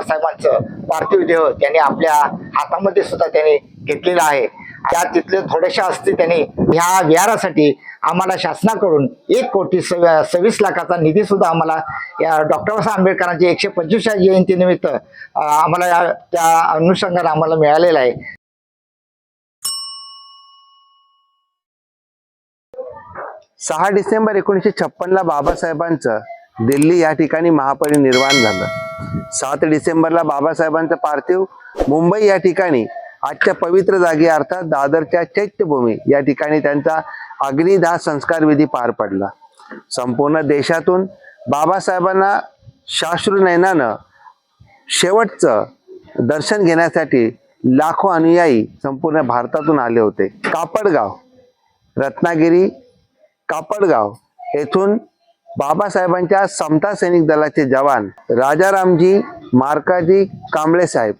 बाबासाहेबांचं पार्थिव देह त्यांनी आपल्या हातामध्ये सुद्धा त्यांनी घेतलेला आहे. त्या तिथले थोड्याशा असते त्यांनी ह्या विहारासाठी आम्हाला शासनाकडून एक कोटी सव्या- सव्वीस लाखाचा निधी सुद्धा आम्हाला या डॉक्टर बाबासाहेब आंबेडकरांची एकशे पंचवीसच्या जयंतीनिमित्त आम्हाला या- त्या अनुषंगाने आम्हाला मिळालेला आहे. सहा डिसेंबर एकोणीसशे छप्पनला बाबासाहेबांचं दिल्ली या ठिकाणी महापरिनिर्वाण झालं. सात डिसेंबरला बाबासाहेबांचं पार्थिव मुंबई या ठिकाणी. आजच्या पवित्र जागी अर्थात दादरच्या चैत्यभूमी या ठिकाणी त्यांचा अग्निदाह संस्कार विधी पार पडला. संपूर्ण देशातून बाबासाहेबांना शाश्रुनयनानं शेवटचं दर्शन घेण्यासाठी लाखो अनुयायी संपूर्ण भारतातून आले होते. कापडगाव रत्नागिरी कापडगाव येथून बाबासाहेबांच्या समता सैनिक दलाचे जवान राजारामजी मार्काजी कांबळे साहेब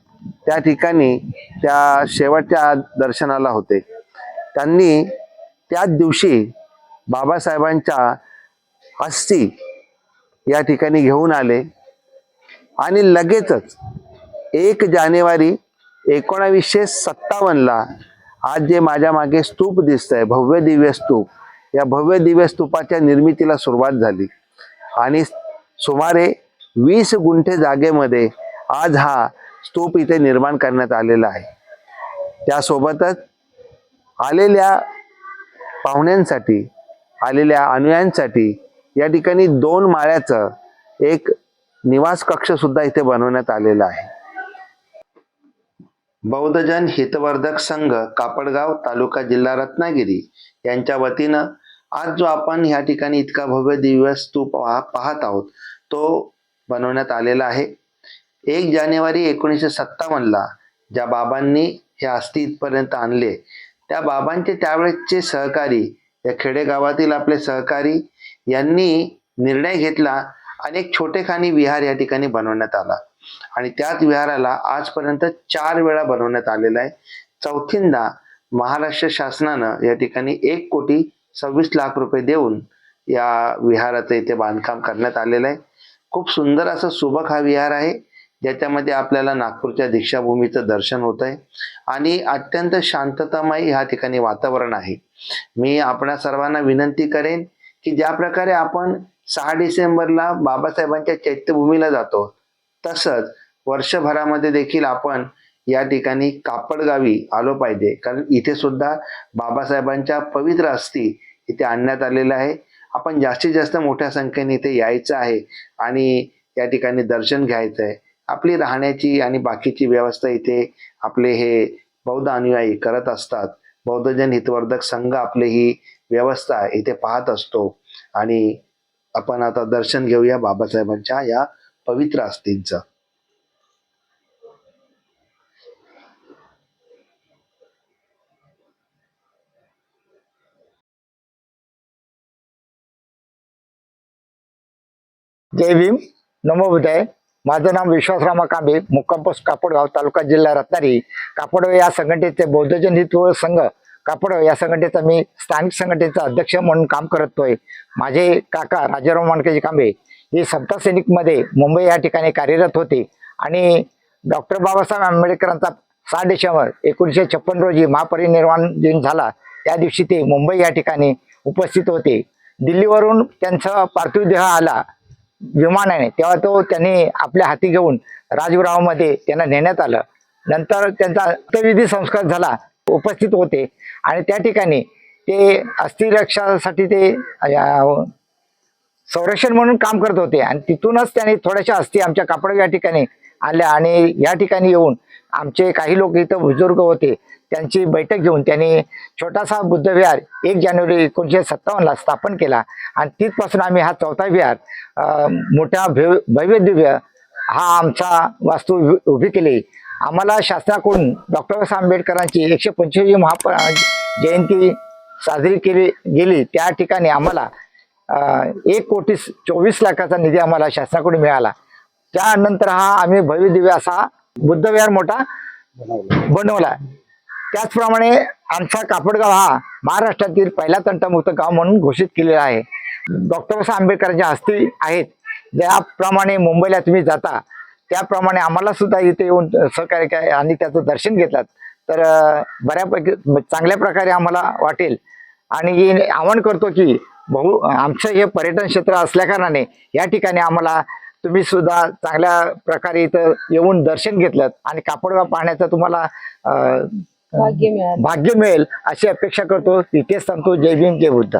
त्या ठिकाणी त्या शेवटच्या दर्शनाला होते. त्यांनी त्याच दिवशी बाबासाहेबांच्या अस्थी या ठिकाणी घेऊन आले आणि लगेचच एक जानेवारी एकोणावीसशे सत्तावन्नला आज जे माझ्या मागे स्तूप दिसतंय भव्य दिव्य स्तूप या भव्य दिव्य स्तूपाच्या निर्मितीला सुरुवात झाली. आणि सुमारे वीस गुंठे जागेमध्ये आज हा स्तूप इथे निर्माण करण्यात आलेला आहे. त्यासोबतच आलेल्या पाहुण्यांसाठी आलेल्या अनुयायांसाठी या ठिकाणी दोन माळ्याचं एक निवास कक्ष सुद्धा इथे बनवण्यात आलेला आहे. बौद्धजन हितवर्धक संघ कापडगाव तालुका जिल्हा रत्नागिरी यांच्या वतीनं आज जो आपण ह्या ठिकाणी इतका भव्य दिव्य स्तूप पाहत आहोत तो बनवण्यात आलेला आहे. एक जानेवारी एकोणीसशे सत्तावन्नला ज्या बाबांनी हे अस्थि इथपर्यंत आणले त्या बाबांचे त्यावेळेसचे सहकारी या खेडेगावातील आपले सहकारी यांनी निर्णय घेतला आणि एक छोटेखानी विहार या ठिकाणी बनवण्यात आला. आणि त्याच विहाराला आजपर्यंत चार वेळा बनवण्यात आलेला आहे. चौथींदा महाराष्ट्र शासनानं या ठिकाणी एक कोटी सव्वीस लाख रुपये देऊन या विहाराचं इथे बांधकाम करण्यात आलेलं आहे. खूप सुंदर असं सुबक हा विहार आहे. ज्याच्यामध्ये आपल्याला नागपूरच्या दीक्षाभूमीचं दर्शन होत आहे. आणि अत्यंत शांततामय ह्या ठिकाणी वातावरण आहे. मी आपणा सर्वांना विनंती करेन की ज्या प्रकारे आपण सहा डिसेंबरला बाबासाहेबांच्या चैत्यभूमीला जातो तसंच वर्षभरामध्ये देखील आपण या ठिकाणी कापडगावी आलो पाहिजे. कारण इथे सुद्धा बाबासाहेबांच्या पवित्र अस्थी इथे आणण्यात आलेल्या आहे आपण जास्तीत जास्त मोठ्या संख्येने इथे यायचं आहे आणि या ठिकाणी दर्शन घ्यायचं आहे. आपली राहण्याची आणि बाकीची व्यवस्था इथे आपले हे बौद्ध अनुयायी करत असतात. बौद्धजन हितवर्धक संघ आपली ही व्यवस्था इथे पाहत असतो. आणि आपण आता दर्शन घेऊया बाबासाहेबांच्या या पवित्र अस्थींचं. जय भीम. नमो बुद्धाय माझं नाव विश्वासरामा कांबे मुक्काम पोस्ट कापडगाव तालुका जिल्हा रत्नागिरी. कापडगाव या संघटनेचे बौद्धजन हितव संघ कापडगाव या संघटनेचा मी स्थानिक संघटनेचा अध्यक्ष म्हणून काम करतोय. माझे काका राजाराम मानकेजी कांबे हे समता सैनिकमध्ये मुंबई या ठिकाणी कार्यरत होते आणि डॉक्टर बाबासाहेब आंबेडकरांचा सहा डिसेंबर एकोणीसशे छप्पन रोजी महापरिनिर्वाण दिन झाला. त्या दिवशी ते मुंबई या ठिकाणी उपस्थित होते. दिल्लीवरून त्यांचा पार्थिव देह आला. विमानाने तेव्हा तो त्यांनी आपल्या हाती घेऊन राजगृहामध्ये त्यांना नेण्यात आलं. नंतर त्यांचा अंत्यविधी संस्कार झाला. उपस्थित होते. आणि त्या ठिकाणी ते अस्थिरक्षासाठी ते संरक्षण म्हणून काम करत होते. आणि तिथूनच त्यांनी थोड्याशा अस्थि आमच्या कापड या ठिकाणी आल्या आणि या ठिकाणी येऊन आमचे काही लोक इथं बुजुर्ग होते त्यांची बैठक घेऊन त्यांनी छोटासा बुद्धविहार एक जानेवारी एकोणीसशे सत्तावन्नला स्थापन केला. आणि तिथपासून आम्ही हा चौथा विहार मोठ्या मोठा भव्य भव्य दिव्य हा आमचा वास्तू उभी- उभी केली. आम्हाला शासनाकडून डॉक्टर बाबासाहेब आंबेडकरांची एकशे पंचवीस महाप जयंती साजरी केली गेली. त्या ठिकाणी आम्हाला एक कोटी चोवीस लाखाचा निधी आम्हाला शासनाकडून मिळाला. त्यानंतर हा आम्ही भव्य दिव्य असा बुद्धविहार मोठा बनवला त्याचप्रमाणे आमचा कापडगाव हा महाराष्ट्रातील पहिला तंटमुक्त गाव म्हणून घोषित केलेला आहे. डॉक्टर बाबासाहेब आंबेडकरांच्या हस्ती आहेत. ज्याप्रमाणे मुंबईला तुम्ही जाता त्याप्रमाणे आम्हाला सुद्धा इथे येऊन सहकार्य काय आणि त्याचं दर्शन घेतलात तर बऱ्यापैकी चांगल्या प्रकारे आम्हाला वाटेल. आणि आवाहन करतो की बहु आमचं हे पर्यटन क्षेत्र असल्याकारणाने या ठिकाणी आम्हाला तुम्ही सुद्धा चांगल्या प्रकारे इथं येऊन दर्शन घेतलं आणि कापडगाव पाहण्याचं तुम्हाला अं, भाग्य मिळालं. भाग्य मिळेल अशी अपेक्षा करतो. इथेच सांगतो जय भीम जय बुद्ध.